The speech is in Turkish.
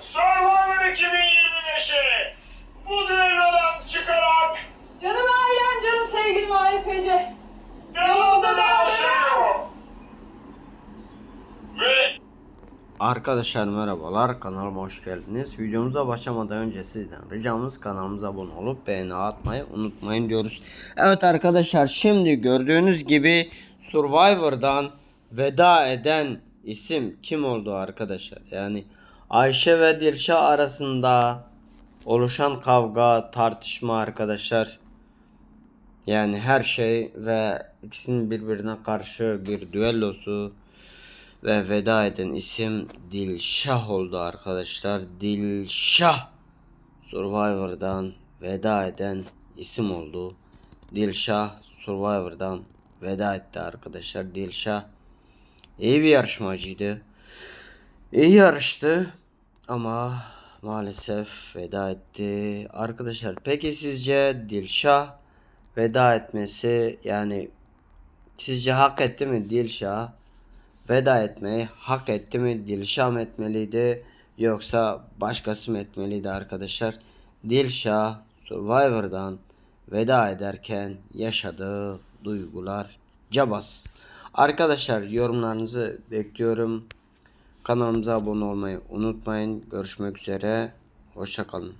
Survivor 2025'e bu düellodan çıkarak Canım ailem, canım sevgilim AYPC. devamında başlıyor. Ve Arkadaşlar merhabalar kanalıma hoş geldiniz. Videomuza başlamadan önce sizden ricamız kanalımıza abone olup beğeni atmayı unutmayın diyoruz. Evet arkadaşlar şimdi gördüğünüz gibi Survivor'dan veda eden isim kim oldu arkadaşlar? Yani Ayşe ve Dilşah arasında oluşan kavga tartışma arkadaşlar. Yani her şey ve ikisinin birbirine karşı bir düellosu ve veda eden isim Dilşah oldu arkadaşlar. Dilşah Survivor'dan veda eden isim oldu. Dilşah Survivor'dan veda etti arkadaşlar. Dilşah iyi bir yarışmacıydı. İyi yarıştı ama maalesef veda etti. Arkadaşlar peki sizce Dilşah veda etmesi yani sizce hak etti mi Dilşah? veda etmeyi hak etti mi? Dilşah mı etmeliydi yoksa başkası mı etmeliydi arkadaşlar? Dilşah Survivor'dan veda ederken yaşadığı duygular cabas. Arkadaşlar yorumlarınızı bekliyorum. Kanalımıza abone olmayı unutmayın. Görüşmek üzere. Hoşçakalın.